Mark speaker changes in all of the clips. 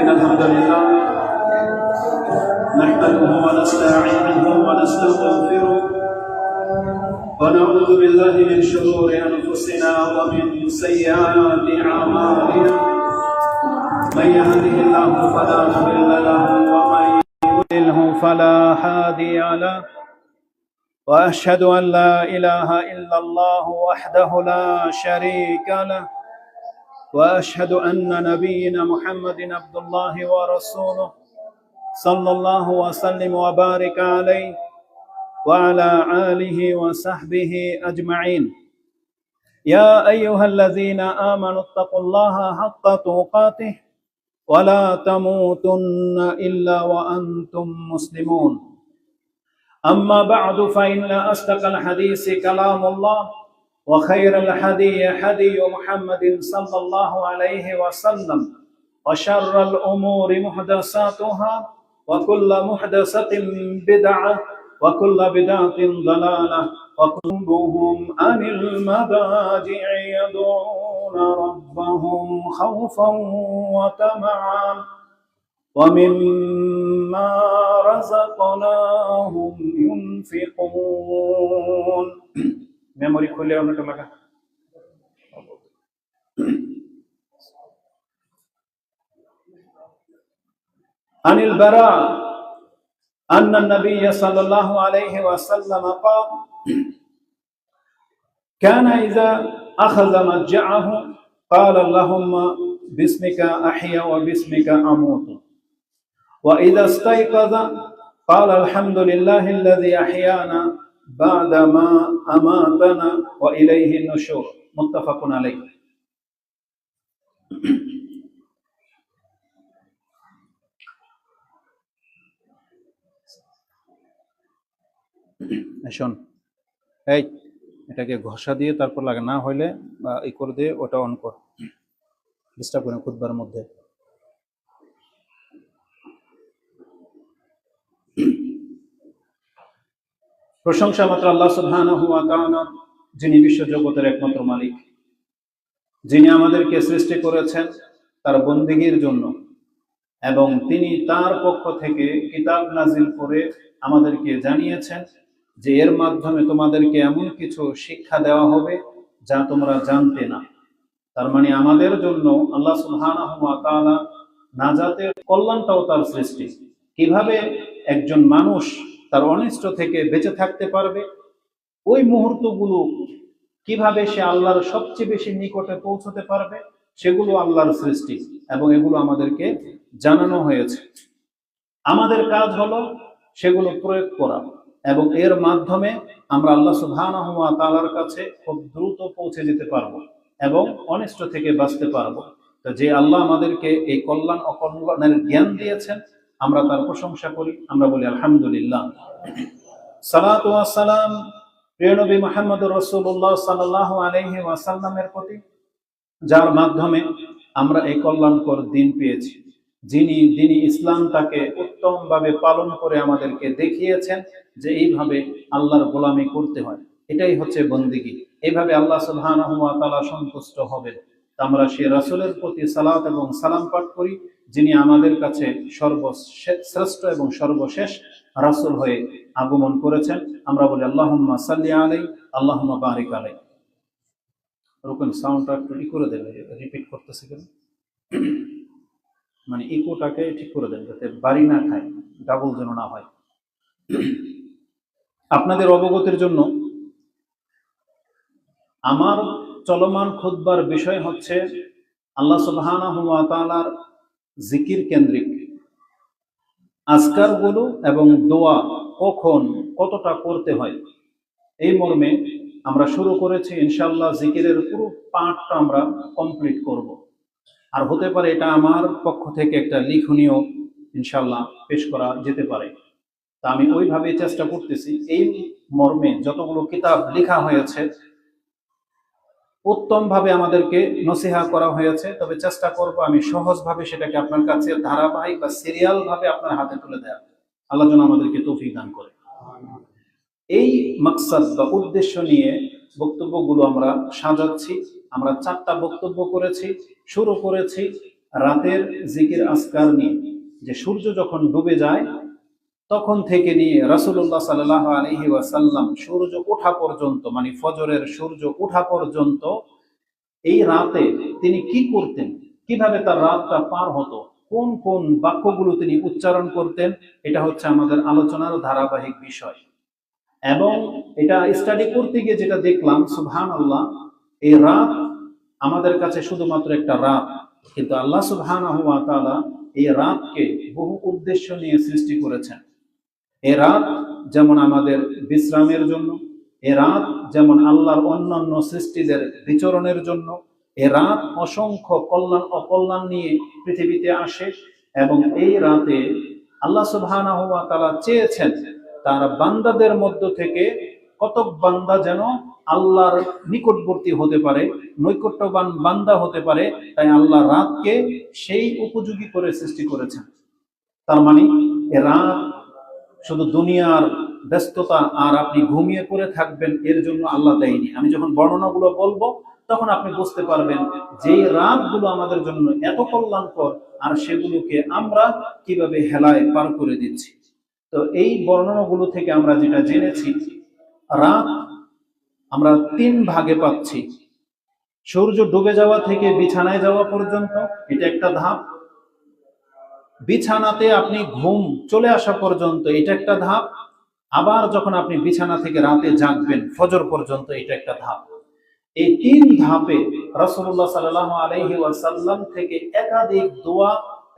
Speaker 1: إن الحمد لله نحمده ونستعينه ونستغفره ونعوذ بالله من شرور أنفسنا ومن سيئات أعمالنا. من يهده الله فلا مضل له ومن يضلله فلا هادي له. وأشهد أن لا إله إلا الله وحده لا شريك له. وأشهد أن نبينا محمد عبد الله ورسوله صلى الله وسلم وبارك عليه وعلى آله وصحبه أجمعين. يا أيها الذين آمنوا اتقوا الله حق تقاته ولا تموتن إلا وأنتم مسلمون. أما بعد فإن أصدق الحديث كلام الله. وخير الحدي حدي محمد صلى الله عليه وسلم وشر الأمور محدثاتها وكل محدثة بدعة وكل بدعة ضلالة وكلهم عن المضاجع يدعون ربهم خوفا وطمعا ومما رزقناهم ينفقون. Memory కొల్లే ఉన్నట్టులాగా عن البراء أن النبي صلى الله عليه وسلم قال كان إذا أخذ مضجعه قال اللهم باسمك أحيا وباسمك أموت وإذا استيقظ قال الحمد لله الذي أحيانا শোন, এই, এটাকে ঘষা দিয়ে তারপর লাগে না হইলে বা ই করে দিয়ে ওটা অন কর। করে খুদবার মধ্যে। প্রশংসা মাত্র আল্লাহ তাআলা, যিনি বিশ্ব জগতের একমাত্র মালিক। যিনি আমাদেরকে সৃষ্টি করেছেন তার বন্দিগির জন্য, এবং তিনি তার পক্ষ থেকে কিতাব নাজিল করে আমাদেরকে জানিয়েছেন যে এর মাধ্যমে তোমাদেরকে এমন কিছু শিক্ষা দেওয়া হবে যা তোমরা জানতে না। তার মানে আমাদের জন্য আল্লাহ তাআলা নাজাতের কল্যাণটাও তার সৃষ্টি। কীভাবে একজন মানুষ তার অনিষ্ট থেকে বেঁচে থাকতে পারবে। ওই মুহূর্তগুলো কীভাবে সে আল্লাহর সবচেয়ে বেশি নিকটে পৌঁছতে পারবে, সেগুলো আল্লাহর সৃষ্টি এবং এগুলো আমাদেরকে জানানো হয়েছে। আমাদের কাজ হলো সেগুলো প্রয়োগ করা এবং এর মাধ্যমে আমরা আল্লাহ সুবহানাহু ওয়া তাআলার কাছে খুব দ্রুত পৌঁছে যেতে পারব এবং অনিষ্ট থেকে বাঁচতে পারব। তো যে আল্লাহ আমাদেরকে এই কল্যাণ অকল্যাণের জ্ঞান দিয়েছেন আমরা তার প্রশংসা করি, আমরা বলি আলহামদুলিল্লাহ। সালাত সালাম প্রিয় মোহাম্মদ রসুল্লাহ সাল্লাহ আলহি ওয়াসাল্লামের প্রতি, যার মাধ্যমে আমরা এই কল্যাণকর দিন পেয়েছি। যিনি যিনি ইসলামটাকে উত্তমভাবে পালন করে আমাদেরকে দেখিয়েছেন যে এইভাবে আল্লাহর গোলামি করতে হয়। এটাই হচ্ছে বন্দিগি। এইভাবে আল্লাহ ওয়া সন্তুষ্ট হবেন। আমরা সে রাসূলের প্রতি সালাত এবং সালাম পাঠ করি। যিনি আমাদের কাছে সর্বশ্রেষ্ঠ এবং সর্বশেষ রাসূল হয়ে আগমন করেছেন। আমরা বলি, আল্লাহুম্মা সাল্লি আলাই আল্লাহুম্মা বারিক আলাই রুকন, সাউন্ডটা একটু ই করে দেবে, রিপিট করতেছে কেন? মানে ইকোটাকে ঠিক করে দেন যাতে বাড়ি না খায়, ডাবল যেন না হয়। আপনাদের অবগতির জন্য আমার চলমান খুদ্বার বিষয় হচ্ছে, আল্লাহ তাআলার জিকির কেন্দ্রিক। আজকারগুলো এবং দোয়া কখন, কতটা করতে হয়, এই মর্মে আমরা শুরু করেছি ইনশাল্লাহ জিকিরের পুরো পাঠটা আমরা কমপ্লিট করব। আর হতে পারে এটা আমার পক্ষ থেকে একটা লিখনীয় ইনশাল্লাহ পেশ করা যেতে পারে। তা আমি ওইভাবেই চেষ্টা করতেছি। এই মর্মে যতগুলো কিতাব লেখা হয়েছে উত্তমভাবে আমাদেরকে নসিহা করা হয়েছে, তবে চেষ্টা করব আমি সহজভাবে সেটাকে আপনার কাছে ধারাবাহিক বা সিরিয়াল ভাবে আপনার হাতে তুলে দেওয়া আল্লাহ যেন আমাদেরকে তৌফিক দান করে। এই মাকসাদ বা উদ্দেশ্য নিয়ে বক্তব্যগুলো আমরা সাজাচ্ছি। আমরা চারটা বক্তব্য করেছি। শুরু করেছি রাতের জিকির আসকার নিয়ে, যে সূর্য যখন ডুবে যায় তখন থেকে নিয়ে রাসূলুল্লাহ সাল্লাহ আলহি ওয়াসাল্লাম সূর্য ওঠা পর্যন্ত মানে ফজরের সূর্য ওঠা পর্যন্ত, এই রাতে তিনি কি করতেন? কীভাবে তার রাতটা পার হতো? কোন কোন বাক্যগুলো তিনি উচ্চারণ করতেন? এটা হচ্ছে আমাদের আলোচনার ধারাবাহিক বিষয়। এবং এটা স্টাডি করতে গিয়ে যেটা দেখলাম সুবহান আল্লাহ এই রাত আমাদের কাছে শুধুমাত্র একটা রাত। কিন্তু আল্লাহ সুবহান এই রাতকে বহু উদ্দেশ্য নিয়ে সৃষ্টি করেছেন। এ রাত যেমন আমাদের বিশ্রামের জন্য, এ রাত যেমন আল্লাহর অন্যান্য সৃষ্টিদের বিচরণের জন্য, এ রাত অসংখ্য কল্যাণ, অকল্যাণ নিয়ে পৃথিবীতে আসে এবং এই রাতে আল্লাহ সুবহানাহু ওয়া তাআলা চেয়েছেন তার বান্দাদের মধ্য থেকে কতক বান্দা যেন আল্লাহর নিকটবর্তী হতে পারে, নৈকট্যবান বান্দা হতে পারে, তাই আল্লাহ রাতকে সেই উপযোগী করে সৃষ্টি করেছেন। তার মানে রাত শুধু দুনিয়ার ব্যস্ততা আর আপনি ঘুমিয়ে পড়ে থাকবেন, এর জন্য আল্লাহ দেয়নি। আমি যখন বর্ণনাগুলো বলব, তখন আপনি বুঝতে পারবেন যে রাতগুলো আমাদের জন্য এত কল্যাণকর, আর সেগুলোকে আমরা কীভাবে হেলায় পার করে দিচ্ছি। তো এই বর্ণনাগুলো থেকে আমরা যেটা জেনেছি, রাত আমরা তিন ভাগে পাচ্ছি। সূর্য ডুবে যাওয়া থেকে বিছানায় যাওয়া পর্যন্ত, এটা একটা ধাপ। বিছানাতে আপনি ঘুম চলে আসা পর্যন্ত এটা একটা ধাপ। আবার যখন আপনি বিছানা থেকে রাতে জাগবেন, ফজর পর্যন্ত এটা একটা ধাপ। এই তিন ধাপে রাসূলুল্লাহ সাল্লাল্লাহু আলাইহি ওয়াসাল্লাম থেকে একাধিক দোয়া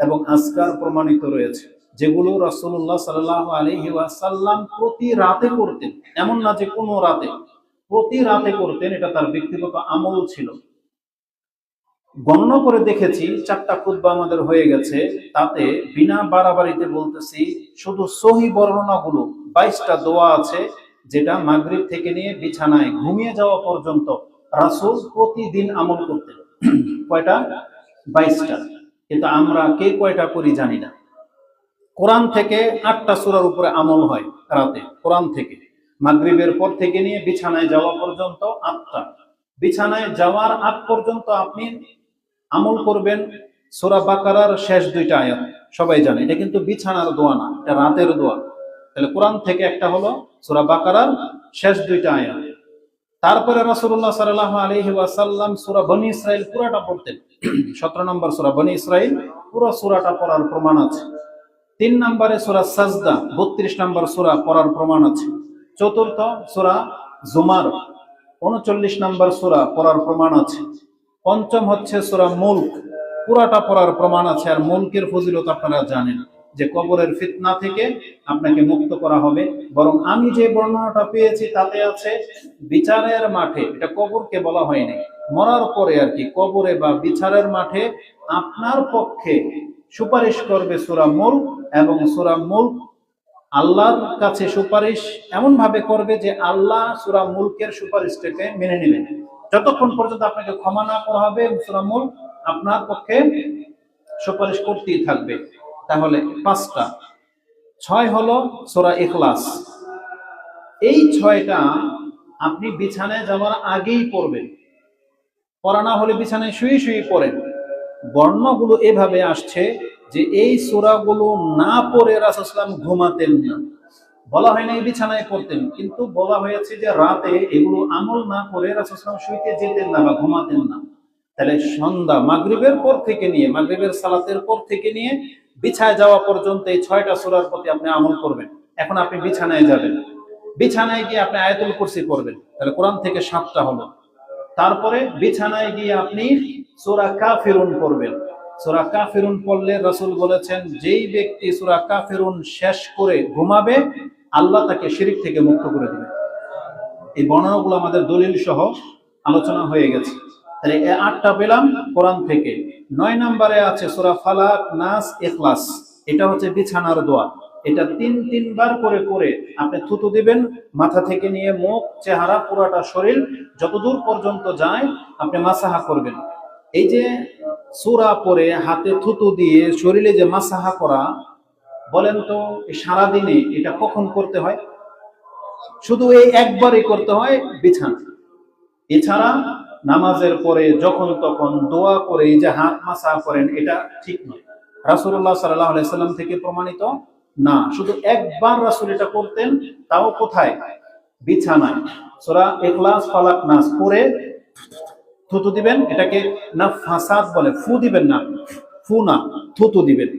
Speaker 1: এবং আজকার প্রমাণিত রয়েছে, যেগুলো রাসূলুল্লাহ সাল্লাল্লাহু আলাইহি ওয়াসাল্লাম প্রতি রাতে করতেন। এমন না যে কোনো রাতে। প্রতি রাতে করতেন, এটা তার ব্যক্তিগত আমল ছিল। গণনা করে দেখেছি, চারটা খুতবা আমাদের হয়ে গেছে। তাতে বিনা বাড়াবাড়িতে বলতেছি, শুধু সহি বর্ণনাগুলো, বাইশটা দোয়া আছে, যেটা মাগরিব থেকে নিয়ে বিছানায় ঘুমিয়ে যাওয়া পর্যন্ত রাসূল প্রতিদিন আমল করতেন। কয়টা? বাইশটা। কিন্তু আমরা কে কয়টা করি জানি না। কোরআন থেকে আটটা সুরার উপরে আমল হয় রাতে, কোরআন থেকে। মাগরিবের পর থেকে নিয়ে বিছানায় যাওয়া পর্যন্ত আটটা। বিছানায় যাওয়ার আগ পর্যন্ত আপনি আমল করবেন। সোরা বাকারার শেষ দুইটা আয়াত। সবাই জানে, এটা কিন্তু বিছানার দোয়া না, এটা রাতের দোয়া। তাহলে কোরআন থেকে একটা হলো সোরা বাকারার শেষ দুইটা আয়াত। তারপরে রাসূলুল্লাহ সাল্লাল্লাহু আলাইহি ওয়াসাল্লাম সূরা বনি ইসরাইল পুরাটা পড়তেন। 17 নম্বর সুরা বনি ইসরাইল, পুরো সুরাটা পড়ার প্রমাণ আছে। তিন নম্বরে সুরা সাজদা 32 নম্বর সুরা পড়ার প্রমাণ আছে। চতুর্থ সুরা জুমার 39 নম্বর সুরা পড়ার প্রমাণ আছে। পঞ্চম হচ্ছে সূরা মুল্ক। পুরাটা পড়ার প্রমাণ আছে, আর মুলকের ফজিলত আপনারা জানেন যে কবরের ফিতনা থেকে আপনাকে মুক্ত করা হবে। বরং আমি যে বর্ণনাটা পেয়েছি তাতে আছে বিচারের মাঠে, এটা কবরকে বলা হয়নি মরার পরে আর কি, কবরে বা বিচারের মাঠে আপনার পক্ষে সুপারিশ করবে সূরা মুলক এবং সূরা মুলক আল্লাহর কাছে সুপারিশ এমন ভাবে করবে যে আল্লাহ সূরা মুলকের সুপারিশটাকে মেনে নেবেন যতক্ষণ পর্যন্ত আপনাকে ক্ষমা না করা হবে মুলক আপনার পক্ষে সুপারিশ করতেই থাকবে। তাহলে পাঁচটা। ছয় হলো সোরা ইখলাস। এই ছয়টা আপনি বিছানায় যাওয়ার আগেই পড়বেন। পড়া না হলে বিছানায় শুয়ে শুয়ে পড়েন। বর্ণগুলো এভাবে আসছে যে এই সোরাগুলো না পড়ে রাসুসলাম ঘুমাতেন না। বলা হয় না, এই বিছানায় পড়তেন। কিন্তু বলা হয়েছে যে রাতে এগুলো আমল না করে রাসুসলাম শুইতে যেতেন না বা ঘুমাতেন না। তাহলে সন্ধ্যা মাগরিবের পর থেকে নিয়ে, মাগরিবের সালাতের পর থেকে নিয়ে বিছায় যাওয়া পর্যন্ত এই ছয়টা সুরার প্রতি আপনি আমল করবেন। এখন আপনি বিছানায় যাবেন। বিছানায় গিয়ে আপনি আয়াতুল কুরসি পড়বেন। তাহলে কোরআন থেকে সাতটা হলো। তারপরে বিছানায় গিয়ে আপনি সুরা কাফিরুন পড়বেন। সুরা কাফিরুন পড়লে রসুল বলেছেন, যেই ব্যক্তি সুরা কাফিরুন শেষ করে ঘুমাবে আল্লাহ তাকে শিরিক থেকে মুক্ত করে দিবে। এই বর্ণনাগুলো আমাদের দলিল সহ আলোচনা হয়ে গেছে। তাহলে এই আটটা পেলাম কোরআন থেকে। নয় নম্বরে আছে সুরা ফালাক, নাস, ইখলাস। এটা হচ্ছে বিছানার দোয়া। এটা তিন, তিনবার করে করে আপনি থুতু দিবেন, মাথা থেকে নিয়ে মুখ, চেহারা, পুরাটা শরীর যতদূর পর্যন্ত যায় আপনি মাসাহা করবেন। এই যে সুরা পরে হাতে থুতু দিয়ে শরীরে যে মাসাহা করা বলেন তো, এই সারাদিনে এটা কখন করতে হয়? শুধু এই একবারই করতে হয় বিছানা। এছাড়া নামাজের পরে যখন তখন দোয়া করে যে হাত মাসা করেন, এটা ঠিক নয়। রাসূলুল্লাহ সাল্লাহ আলাইসাল্লাম থেকে প্রমাণিত, না, শুধু একবার রাসূল এটা করতেন, তাও কোথায়? বিছানায়। সোরা এখলাস ফালাক, নাস, পরে থুতু দিবেন, এটাকে না ফাসাদ বলে, ফু দিবেন না, ফু না, থুতু দিবেন।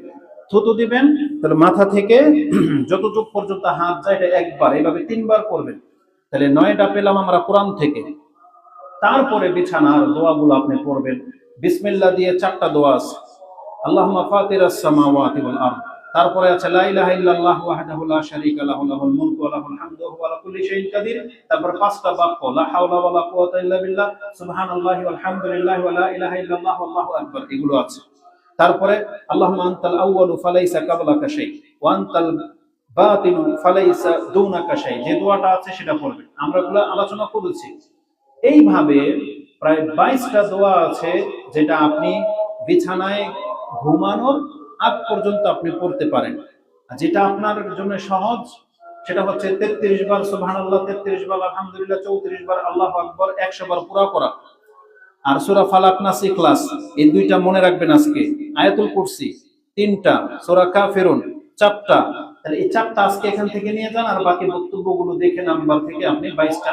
Speaker 1: থুতু দিবেন, তাহলে মাথা থেকে যতটুক পর্যন্ত হাত যায়, এটা একবার, এইভাবে তিনবার করবেন। তাহলে নয়টা পেলাম আমরা কোরআন থেকে। তারপরে বিছানার দোয়াগুলো আপনি পড়বেন। বিসমিল্লা দিয়ে চারটা দোয়া আছে। আল্লাহুম্মা ফাতিরাস সামাওয়াতি তারপরে আছে তারপর পাঁচটা বিল্লাহ আল্লাহু এগুলো আছে। তারপরে প্রায় বাইশটা আছে যেটা আপনি বিছানায় ঘুমানোর আগ পর্যন্ত আপনি পড়তে পারেন। যেটা আপনার জন্য সহজ, সেটা হচ্ছে তেত্রিশ বার সুবহান আল্লাহ তেত্রিশ বার আলহামদুলিল্লাহ, চৌত্রিশ বার আল্লাহ আকবর, একশো বার পুরা করা। আর সুরা ফালাক নাসি ক্লাস এই দুইটা মনে রাখবেন আজকে। আয়াতুল কুরসি, তিনটা, সুরা কাফিরুন, চারটা। তাহলে এই চারটা আজকে এখান থেকে নিয়ে যান, আর বাকি বক্তব্যগুলো দেখে নাম্বার থেকে আপনি বাইশটা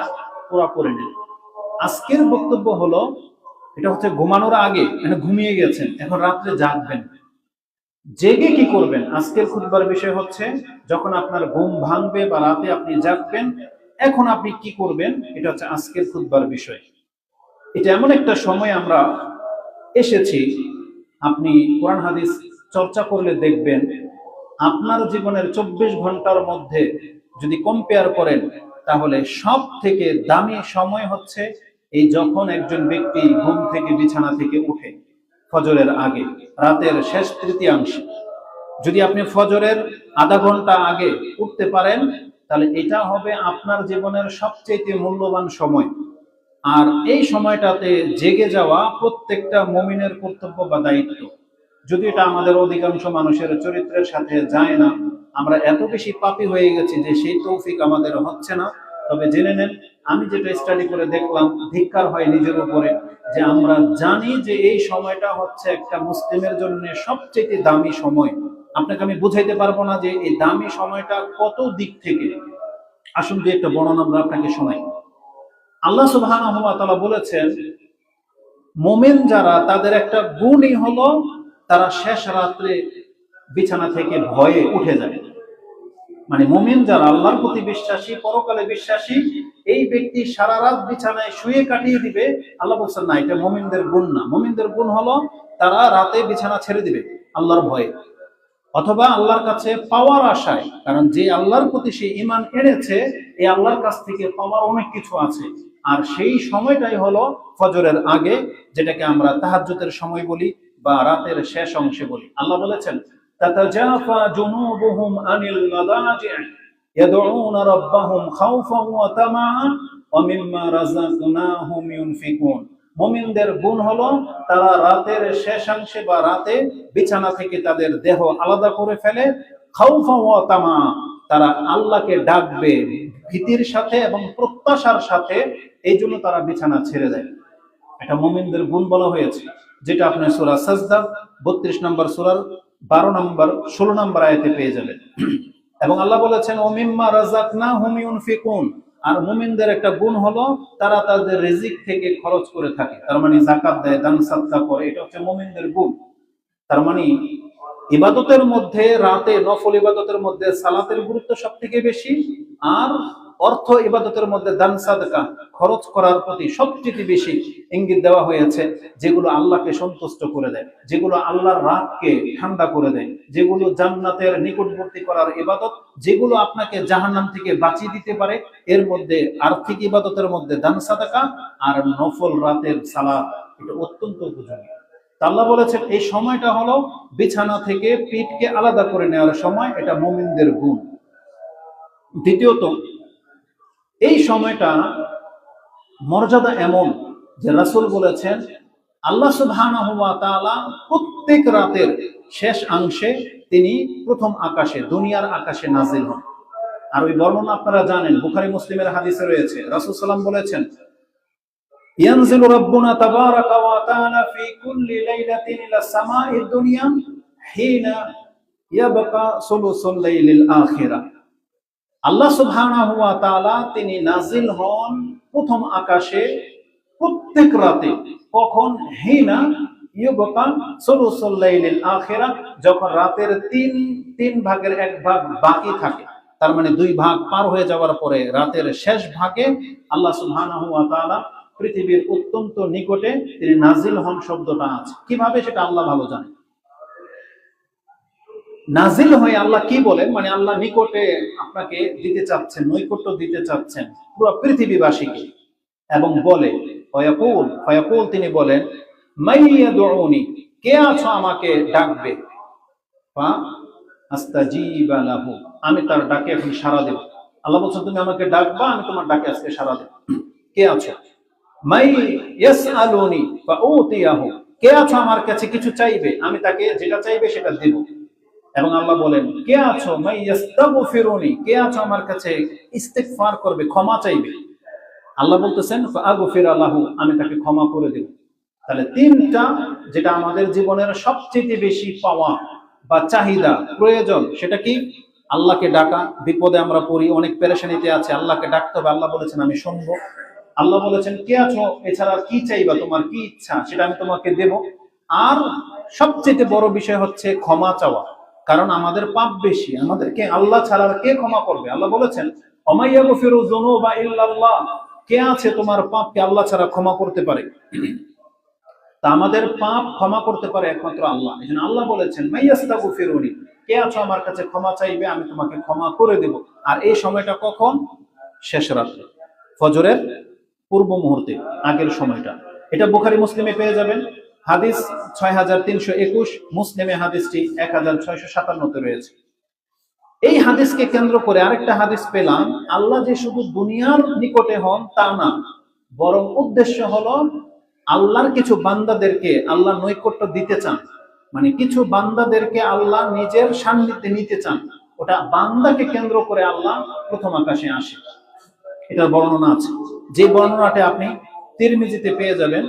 Speaker 1: পুরা করে নেন। আজকের বক্তব্য হলো, এটা হচ্ছে ঘুমানোর আগে মানে ঘুমিয়ে গেছেন, এখন রাত্রে জাগবেন। জেগে কি করবেন? আজকের খুদবার বিষয় হচ্ছে, যখন আপনার ঘুম ভাঙবে বা রাতে আপনি জাগবেন, এখন আপনি কি করবেন? এটা হচ্ছে আজকের খুদবার বিষয়। এটা এমন একটা সময় আমরা এসেছি, আপনি কোরআন হাদিস চর্চা করলে দেখবেন, আপনার জীবনের চব্বিশ ঘণ্টার মধ্যে যদি কম্পেয়ার করেন, তাহলে সব থেকে দামি সময় হচ্ছে এই যখন একজন ব্যক্তি ঘুম থেকে, বিছানা থেকে উঠে ফজরের আগে, রাতের শেষ তৃতীয়াংশে। যদি আপনি ফজরের আধা ঘণ্টা আগে উঠতে পারেন, তাহলে এটা হবে আপনার জীবনের সবচেয়ে মূল্যবান সময়। আর এই সময়টাতে জেগে যাওয়া প্রত্যেকটা মমিনের কর্তব্য বা দায়িত্ব। যদি এটা আমাদের অধিকাংশ মানুষের চরিত্রের সাথে যায় না, আমরা এত বেশি পাপি হয়ে গেছি যে সেই তৌফিক আমাদের হচ্ছে না। তবে জেনে নেন, আমি যেটা স্টাডি করে দেখলাম, ধিক্কার হয় নিজের উপরে যে আমরা জানি যে এই সময়টা হচ্ছে একটা মুসলিমের জন্য সবচেয়ে দামি সময়। আপনাকে আমি বুঝাইতে পারব না যে এই দামি সময়টা কত দিক থেকে। আসুন যে একটা বর্ণনা আমরা আপনাকে শোনাই। আল্লাহ সুবহানাহু ওয়া বলেছেন, মোমেন যারা, তাদের একটা গুণই হলো তারা শেষ রাত্রে বিছানা থেকে ভয়ে উঠে যায়। মানে মোমিন যারা, আল্লাহর প্রতি বিশ্বাসী, পরকালে বিশ্বাসী, এই ব্যক্তি সারা রাত বিছানায় শুয়ে কাটিয়ে দিবে, আল্লাহ বলছেন, না, এটা মোমিনদের গুণ না। মোমিনদের গুণ হলো তারা রাতে বিছানা ছেড়ে দিবে আল্লাহর ভয়ে। অথবা আল্লাহর কাছে পাওয়ার আশায়, কারণ যে আল্লাহর প্রতি সে ইমান এনেছে, এই আল্লাহর কাছ থেকে পাওয়ার অনেক কিছু আছে। আর সেই সময়টাই হলো ফজরের আগে যেটাকে আমরা তাহাজ্জুদের সময় বলি বা রাতের শেষ অংশে বলি আল্লাহ বলেছেন تتجافى جنوبهم عن المضاجع يدعون ربهم خوفا وطمعا ومما رزقناهم ينفقون মুমিনদের গুণ হলো তারা রাতের শেষাংশে বা রাতে বিছানা থেকে তাদের দেহ আলাদা করে ফেলে খাউফা ওয়া তামা তারা আল্লাহকে ডাকবে ভীতির সাথে এবং প্রত্যাশার সাথে, এই জন্য তারা বিছানা ছেড়ে দেয়। এটা মুমিনদের গুণ বলা হয়েছে, যেটা আপনি সুরা সাজদা 32 নম্বর সূরার বারো নম্বর, ষোলো নম্বর আয়তে পেয়ে যাবেন। এবং আল্লাহ বলেছেন ওমিম্মা রাজাক না হুমিউন ফিকুন আর মুমিনদের একটা গুণ হলো, তারা তাদের রিজিক থেকে খরচ করে থাকে। তার মানে জাকাত দেয়, দান, সাদকা করে, এটা হচ্ছে মুমিনদের গুণ। তার মানে ইবাদতের মধ্যে, রাতে নফল ইবাদতের মধ্যে সালাতের গুরুত্ব সব থেকে বেশি, আর অর্থ ইবাদতের মধ্যে দান সাদকা, খরচ করার প্রতি সবচেয়ে বেশি ইঙ্গিত দেওয়া হয়েছে, যেগুলো আল্লাহকে সন্তুষ্ট করে দেয়, যেগুলো আল্লাহর রাগকে ঠান্ডা করে দেয়, যেগুলো জান্নাতের নিকটবর্তী করার ইবাদত, যেগুলো আপনাকে জাহান্নাম থেকে বাঁচিয়ে দিতে পারে, এর মধ্যে আর্থিক ইবাদতের মধ্যে দান সাদাকা, আর নফল রাতের সালাদ এটা অত্যন্ত উপযোগী। আল্লাহ বলেছেন, এই সময়টা হলো বিছানা থেকে পিঠকে আলাদা করে নেওয়ার সময়, এটা মুমিনদের গুণ। দ্বিতীয়ত, এই সময়টা মর্যাদা এমন যে রাসূল বলেছেন, আল্লাহ তাআলা প্রত্যেক রাতের শেষ অংশে তিনি প্রথম আকাশে, দুনিয়ার আকাশে নাজিল হন। আর ওই বর্ণনা আপনারা জানেন, বুখারী মুসলিমের হাদিসে রয়েছে। রাসূল সাল্লাম বলেছেন ينزل ربنا تبارك وتعالى في كل ليلة إلى السماء الدنيا حين يبقى ثلث الليل الآخرة আল্লাহ সুবহানাহু ওয়া তাআলা তিনি নাজিল হন প্রথম আকাশে প্রত্যেক রাতে কখন হিনা ইউবকা সুলুসুল লাইলিল আখিরা যখন রাতের তিন তিন ভাগের এক ভাগ বাকি থাকে তার মানে দুই ভাগ পার হয়ে যাওয়ার পরে রাতের শেষ ভাগে আল্লাহ সুবহানাহু ওয়া তাআলা পৃথিবীর অত্যন্ত নিকটে তিনি নাজিল হন শব্দটা আছে। কীভাবে সেটা আল্লাহ ভালো জানে? নাজিল হয়ে আল্লাহ কি বলেন? মানে আল্লাহ নিকটে আপনাকে দিতে চাচ্ছেন, নৈকট্য দিতে চাচ্ছেন পুরো পৃথিবীবাসীকে এবং বলে, ফয়াকুল ফয়াকুল তিনি বলেন মাইয়াদউনি কে আছো আমাকে ডাকবে? আমি তার ডাকে এখন সাড়া দেব। আল্লাহ বলছেন, তুমি আমাকে ডাকবা, আমি তোমার ডাকে আজকে সাড়া দেব। কে আছো? মাই ইয়াসআলুনি ফাউতিয়াহু। কে আছো আমার কাছে কিছু চাইবে? আমি তাকে যেটা চাইবে সেটা দেব। এবং আল্লাহ বলেন, কে আছো? মাই ইয়াস্তাগফিরুনি। কে আছো আমার কাছে ইস্তেগফার করবে, ক্ষমা চাইবে? আল্লাহ বলতেছেন ফাগফির আল্লাহু আমি তাকে ক্ষমা করে দেব। তাহলে তিনটা যেটা আমাদের জীবনের সবচেয়ে বেশি পাওয়া বা চাহিদা, প্রয়োজন, সেটা কি? আল্লাহকে ডাকা। বিপদে আমরা পড়ি, অনেক পেরেশানিতে আছে, আল্লাহকে ডাকতে হবে। আল্লাহ বলেছেন, আমি শুনব। আল্লাহ বলেছেন, কে আছো? এছাড়া কি চাইবা? তোমার কি ইচ্ছা? সেটা আমি তোমাকে দেব। আর সবচেয়ে বড় বিষয় হচ্ছে ক্ষমা চাওয়া। কারণ আমাদের পাপ বেশি। আমাদেরকে আল্লাহ ছাড়া কে ক্ষমা করবে? আল্লাহ বলেছেন অমাইয়া গফিরু যুনুবা ইল্লাল্লাহ। কে আছে তোমার পাপকে আল্লাহ ছাড়া ক্ষমা করতে পারে? তা আমাদের পাপ ক্ষমা করতে পারে একমাত্র আল্লাহ। এই জন্য আল্লাহ বলেছেন মাইয়াস্তাগু ফিরুনি কে আছো আমার কাছে ক্ষমা চাইবে, আমি তোমাকে ক্ষমা করে দেব। আর এই সময়টা কখন? শেষ রাত্রে। ফজরের পূর্ব মুহূর্তে, আগের সময়টা। এটা বুখারি, মুসলিমে পেয়ে যাবেন। হাদিস ছয় হাজার তিনশো একুশ, মুসলিমে হাদিসটি এক হাজার ছয়শো সাতান্নতে রয়েছে। এই হাদিসকে কেন্দ্র করে আরেকটা হাদিস পেলাম, আল্লাহ যে শুধু দুনিয়ার নিকটে হন তা না, বরং উদ্দেশ্য হলো আল্লাহর কিছু বান্দাদেরকে আল্লাহ নৈকট্য দিতে চান। মানে কিছু বান্দাদেরকে আল্লাহ নিজের সান্নিধ্যে নিতে চান। ওটা বান্দাকে কেন্দ্র করে আল্লাহ প্রথম আকাশে আসে। এটার বর্ণনা আছে। যে বর্ণনাটা আপনি তিরমিজিতে পেয়ে যাবেন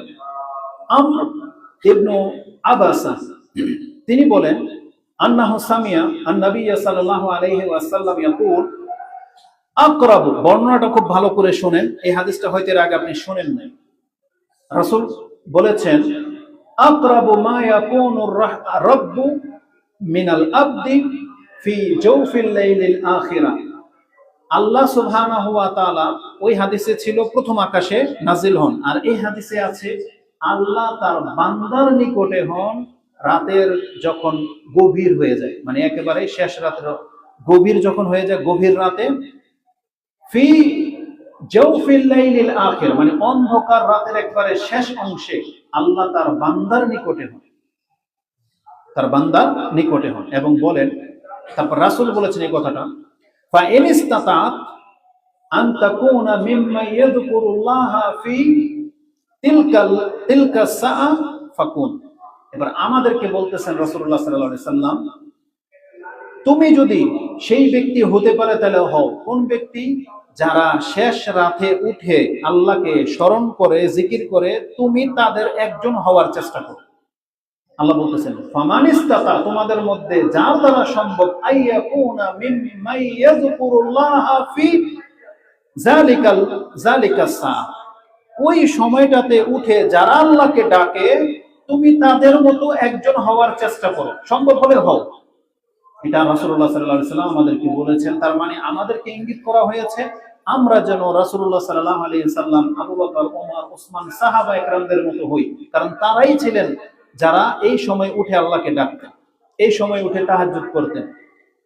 Speaker 1: তিনি বলেন, আন্নাহু সামিয়া ইয়াকুল বর্ণনাটা খুব ভালো করে শুনেন, এই হাদিসটা হয়তো এর আগে আপনি শুনেন নাই। রাসূল বলেছেন, আকরাবু মা ইয়াকুনু রাব্বু মিনাল আবদি ফি জাওফিল লাইলিল আল্লাহ সুবহানাহু ওয়া তাআলা ওই হাদিসে ছিল প্রথম আকাশে নাজিল হন। আর এই হাদিসে আছে, আল্লাহ তার বান্দার নিকটে হন রাতের যখন গভীর হয়ে যায়। মানে একেবারে শেষ রাতের গভীর যখন হয়ে যায়, গভীর রাতে ফি জৌফিল লাইলিল আখির মানে অন্ধকার রাতের একবারে শেষ অংশে আল্লাহ তার বান্দার নিকটে হন। তার বান্দার নিকটে হন এবং বলেন, তারপর রাসূল বলেছেন এই কথাটা ফা ইন ইসতাতাত আন তাকুনা মিম্মা ইয়াযকুরুল্লাহা ফি তিলকাল তিলকা সাআ ফাকুন এবার আমাদেরকে বলতেছেন রাসূলুল্লাহ সাল্লাল্লাহু আলাইহি সাল্লাম, তুমি যদি সেই ব্যক্তি হতে পারে তাহলে হও। কোন ব্যক্তি? যারা শেষ রাতে উঠে আল্লাহকে স্মরণ করে, জিকির করে, তুমি তাদের একজন হওয়ার চেষ্টা করো। আল্লাহ বলতেছেন ফামানিস্তাতা তোমাদের মধ্যে যার দ্বারা সম্ভব, আইয়াকুনা মিম্মাই ইয়াযকুরুল্লাহ ফি জালিকাল জালিকাস সা. ওই সময়টাতে উঠে যারা আল্লাহকে ডাকে, তুমি তাদের মতো একজন হওয়ার চেষ্টা করো। সম্ভব হলে হও। এটা রাসূলুল্লাহ সাল্লাল্লাহু আলাইহি সাল্লাম আমাদেরকে বলেছেন। তার মানে আমাদেরকে ইঙ্গিত করা হয়েছে, আমরা যেন রাসূলুল্লাহ সাল্লাল্লাহু আলাইহি সাল্লাম, আবু বকর ওমর ওসমান সাহাবা একরামদের মতো হই। কারণ তারাই ছিলেন যারা এই সময় উঠে আল্লাহকে ডাকতেন, এই সময় উঠে তাহাজ্জুদ করতেন,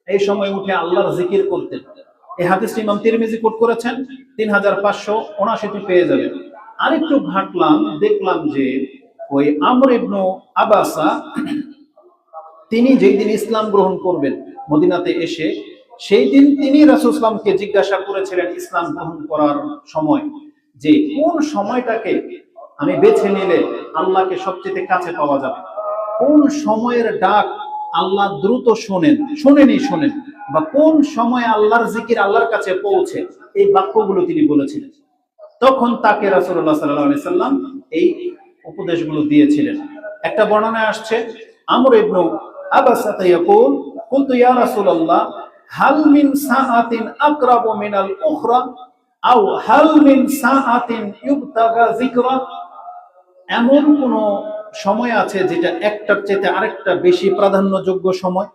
Speaker 1: এই সময় উঠে আল্লাহর জিকির করতেন। এই হাদিসটি ইমাম তিরমিজি কোট করেছেন তিন হাজার পাঁচশো উনাশিটি পেয়ে যাবেন। আরেকটু ঘাটলাম দেখলাম যে ওই আমর ইবনু আবাসা, তিনি যেই দিন ইসলাম গ্রহণ করবেন মদিনাতে এসে, সেই দিন তিনি রাসুসলামকে জিজ্ঞাসা করেছিলেন ইসলাম গ্রহণ করার সময়, যে কোন সময়টাকে আমি বেছে নিলে আল্লাহকে সবচেয়ে কাছে পাওয়া যাবে। কোন সময়ের ডাক আল্লাহ দ্রুত শোনেন শোনেনি শোনেন, বা কোন সময় আল্লাহর জিকির আল্লাহর কাছে পৌঁছে, এই বাক্যগুলো তিনি বলেছিলেন। তখন তাকে রাসূলুল্লাহ সাল্লাল্লাহু আলাইহি সাল্লাম এই উপদেশগুলো দিয়েছিলেন। একটা বর্ণনা আসছে, আমর ইবনু আবাসাতা ইয়াকুল, কুলতু ইয়া রাসূলুল্লাহ, হাল মিন সাআতিন আকরাবু মিনাল উখরা, আও হাল মিন সাআতিন ইউবতাগা যিকরা এমন কোন সময় আছে যেটা একটার চেয়ে আরেকটা বেশি প্রাধান্যযোগ্য সময়?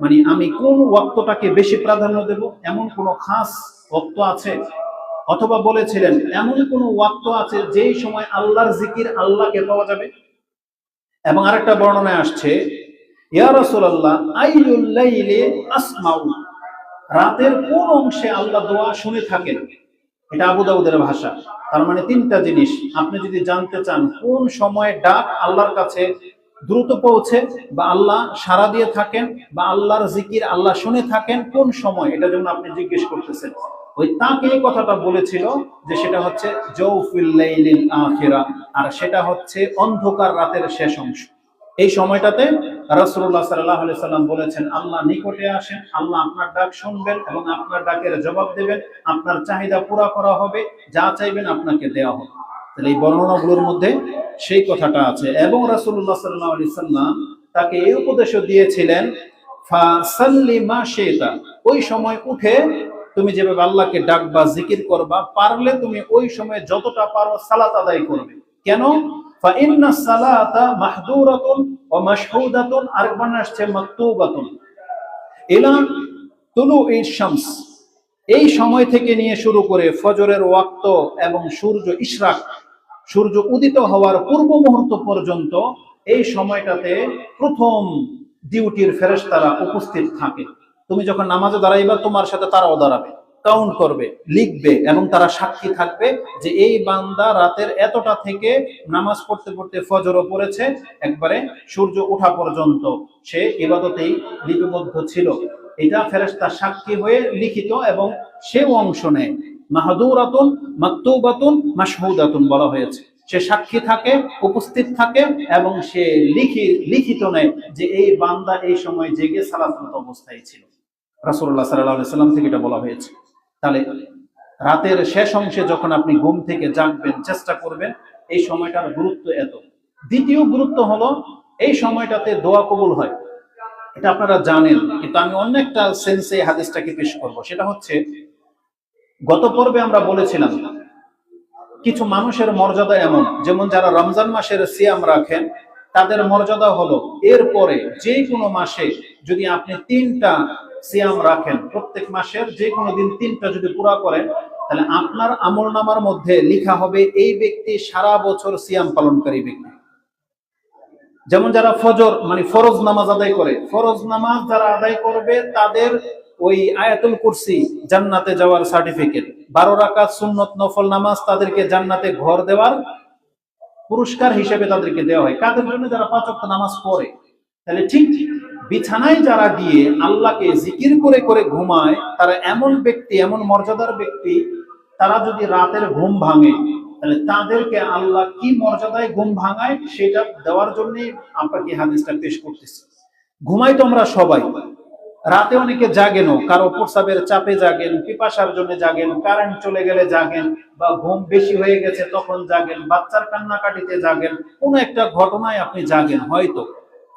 Speaker 1: মানে আমি কোন ওয়াক্তটাকে বেশি প্রাধান্য দেব? এমন কোন খাস ওয়াক্ত আছে? অথবা বলেছিলেন, এমন কোন ওয়াক্ত আছে যেই সময় আল্লাহর জিকির আল্লাহকে পাওয়া যাবে? এবং আরেকটা বর্ণনায় আসছে, ইয়া রাসূলুল্লাহ, আইয়ুল লাইলি আসমাউ। রাতের কোন অংশে আল্লাহ দোয়া শুনে থাকেন? এটা আবু দাউদের ভাষা। তার মানে তিনটা জিনিস। আপনি যদি জানতে চান কোন সময় ডাক আল্লাহর কাছে দ্রুত পৌঁছে বা আল্লাহ সারা দিয়ে থাকেন বা আল্লাহর জিকির আল্লাহ শুনে থাকেন, কোন সময়? এটা জন্য আপনি জিজ্ঞেস করতেছেন। ওই তাকে এই কথাটা বলেছিল যে সেটা হচ্ছে আর সেটা হচ্ছে অন্ধকার রাতের শেষ অংশ। এই সময়টাতে রাসূলুল্লাহ সাল্লাল্লাহু আলাইহি সাল্লাম বলেছেন, আল্লাহ নিকটে আসেন, আল্লাহ আপনার ডাক শুনবেন এবং আপনার ডাকের জবাব দেবেন, আপনার চাহিদা পুরা করা হবে, যা চাইবেন আপনাকে দেওয়া হবে। তাহলে এই বর্ণনাগুলোর মধ্যে সেই কথাটা আছে। এবং রাসূলুল্লাহ সাল্লাল্লাহু আলাইহি সাল্লাম তাকে এই উপদেশও দিয়েছিলেন ফাসাল্লি মা শিতা ওই সময় উঠে তুমি যেভাবে আল্লাহকে ডাকবা, জিকির করবা, পারলে তুমি ওই সময় যতটা পারো সালাত আদায় করবে। কেন? فإن الصلاة محظورة ومشهودة আরেকবার আসছে মাকতুবাতুন ইলা তুলু শামস এই সময় থেকে নিয়ে শুরু করে ফজরের ওয়াক্ত এবং সূর্য ইশরাক সূর্য উদিত হওয়ার পূর্ব মুহূর্ত পর্যন্ত এই সময়টাতে প্রথম ডিউটির ফেরেশতারা উপস্থিত থাকে তুমি যখন নামাজে দাঁড়াইবা তোমার সাথে তারাও দাঁড়াবে কাউন্ট করবে, লিখবে এবং তারা সাক্ষী থাকবে যে এই বান্দা রাতের এতটা থেকে নামাজ পড়তে পড়তে ফজরও পড়েছে, একবারে সূর্য ওঠা পর্যন্ত সে ইবাদতেই লিপিবদ্ধ ছিল। এটা ফেরেশতা সাক্ষী হয়ে লিখিত এবং সেও অংশ নেয়। মাহাদুরাতুন, মাকতুবাতুন, মাশহুদাতুন বলা হয়েছে। সে সাক্ষী থাকে, উপস্থিত থাকে এবং সে লিখি, লিখিত নেয় যে এই বান্দা এই সময় জেগে সালাতরত অবস্থায় ছিল। রাসূলুল্লাহ সাল্লাল্লাহু আলাইহি সাল্লাম থেকে এটা বলা হয়েছে। তাহলে রাতের শেষ অংশে যখন আপনি ঘুম থেকে জাগবেন, চেষ্টা করবেন, এই সময়টার গুরুত্ব এত। দ্বিতীয় গুরুত্ব হলো, এই সময়টাতে দোয়া কবুল হয়। এটা আপনারা জানেন, কিন্তু আমি অন্য একটা সেন্সে হাদিসটাকে পেশ করব। সেটা হচ্ছে, গত পর্বে আমরা বলেছিলাম, কিছু মানুষের মর্যাদা এমন, যেমন যারা রমজান মাসের সিয়াম রাখেন, তাদের মর্যাদা হলো, এরপরে যে কোনো মাসে যদি আপনি তিনটা সিয়াম রাখেন। প্রত্যেক মাসের যে কোনো দিন তিনটা যদি পুরা করেন, তাহলে আপনার আমল নামার মধ্যে লেখা হবে, এই ব্যক্তি সারা বছর সিয়াম পালনকারী ব্যক্তি। যেমন যারা ফজর মানে ফরজ নামাজ আদায় করে, ফরজ নামাজ যারা আদায় করবে, তাদের ওই আয়াতুল কুরসি, জান্নাতে যাওয়ার সার্টিফিকেট। বারো রাকাত সুন্নত নফল নামাজ তাদেরকে জান্নাতে ঘর দেওয়ার পুরস্কার হিসেবে তাদেরকে দেওয়া হয়। কাদের জন্য? যারা পাঁচ নামাজ পড়ে। তাহলে ঠিক বিছানায় যারা গিয়ে আল্লাহকে জিকির করে করে ঘুমায়, তারা এমন ব্যক্তি, এমন মর্যাদার ব্যক্তি, তারা যদি রাতের ঘুম ভাঙে, তাহলে তাদেরকে আল্লাহ কি মর্যাদায় ঘুম ভাঙায় সেটা দেওয়ার জন্যই আপনাকে হাদিসটা পেশ করতেছি। ঘুমাই তো আমরা সবাই। রাতে অনেকে জাগেনও, কারও প্রস্রাবের চাপে জাগেন, পিপাসার জন্য জাগেন কারেন্ট চলে গেলে জাগেন, বা ঘুম বেশি হয়ে গেছে তখন জাগেন, বাচ্চার কান্নাকাটিতে জাগেন, কোনো একটা ঘটনায় আপনি জাগেন, হয়তো।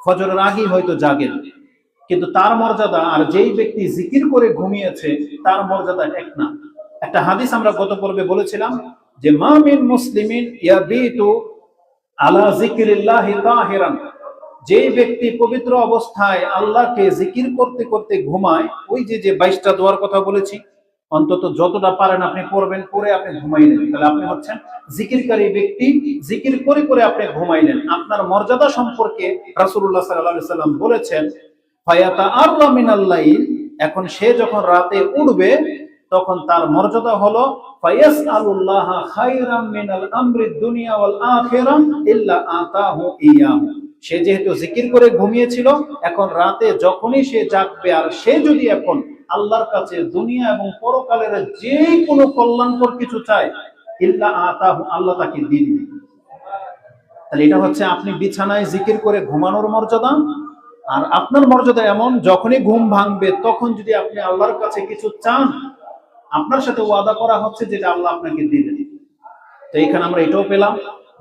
Speaker 1: ফজরের আগেই হয়তো জাগেন। কিন্তু তার মর্যাদা আর যেই ব্যক্তি জিকির করে ঘুমিয়েছে, তার মর্যাদা এক না। একটা হাদিস আমরা গত পর্বে বলেছিলাম যে, মা মিন মুসলিমিন আলা তাহিরান। যে ব্যক্তি পবিত্র অবস্থায় আল্লাহকে জিকির করতে করতে ঘুমায়, ওই যে যে বাইশটা দোয়ার কথা বলেছি অন্তত যতটা পারেন আপনি পড়বেন পরে আপনি ঘুমাইলেন। তাহলে আপনি হচ্ছেন জিকিরকারী ব্যক্তি। জিকির করে করে আপনি ঘুমাইলেন। আপনার মর্যাদা সম্পর্কে সাল্লাল্লাহু সাল্লাম বলেছেন, ফায়াতা আরলা মিনাল্লাইল এখন সে যখন রাতে উঠবে, তখন তার মর্যাদা হলো, ফায়াসআলুল্লাহ খায়রাম মিনাল আমরি দুনিয়া ওয়াল ইল্লা আতাহু সে যেহেতু জিকির করে ঘুমিয়েছিল, এখন রাতে যখনই সে জাগবে, আর সে যদি এখন আল্লাহর কাছে দুনিয়া এবং পরকালের যে কোনো কল্যাণকর কিছু চায়, ইল্লা আতাহু, আল্লাহ তাকে দিবে। তাহলে এটা হচ্ছে আপনি বিছানায় জিকির করে ঘুমানোর মর্যাদা। আর আপনার মর্যাদা এমন, যখনই ঘুম ভাঙবে, তখন যদি আপনি আল্লাহর কাছে কিছু চান, আপনার সাথে ওয়াদা করা হচ্ছে যেটা আল্লাহ আপনাকে দিয়ে দিবেন তো এখানে আমরা এটাও পেলাম।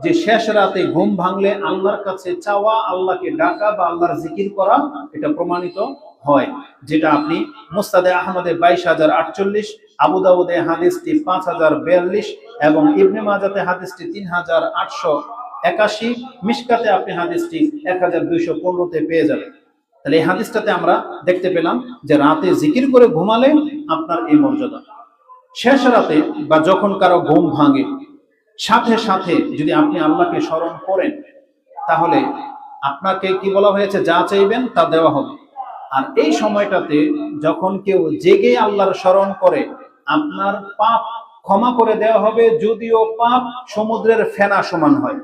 Speaker 1: যে শেষ রাতে ঘুম ভাঙলে আল্লাহর কাছে চাওয়া, আল্লাহকে ডাকা বা আল্লাহর জিকির করা, এটা প্রমাণিত হয়। যেটা আপনি মুস্তাদে আহমদে বাইশ হাজার আটচল্লিশ, আবু দাউদে হাদিসটি পাঁচ হাজার বিয়াল্লিশ এবং ইবনে মাজাতে হাদিসটি তিন হাজার আটশো একাশি, মিশকাতে আপনি হাদিসটি এক হাজার দুইশো পনেরোতে পেয়ে যাবেন। তাহলে এই হাদিসটাতে আমরা দেখতে পেলাম যে রাতে জিকির করে ঘুমালে আপনার এই মর্যাদা। শেষ রাতে বা যখন কারও ঘুম ভাঙে সাথে সাথে যদি আপনি আল্লাহকে স্মরণ করেন, তাহলে আপনাকে কি বলা হয়েছে? যা চাইবেন তা দেওয়া হবে। আর এই সময়টাতে যখন কেউ জেগে আল্লাহর স্মরণ করে, আপনার পাপ ক্ষমা করে দেওয়া হবে, যদিও পাপ সমুদ্রের ফেনা সমান হয়।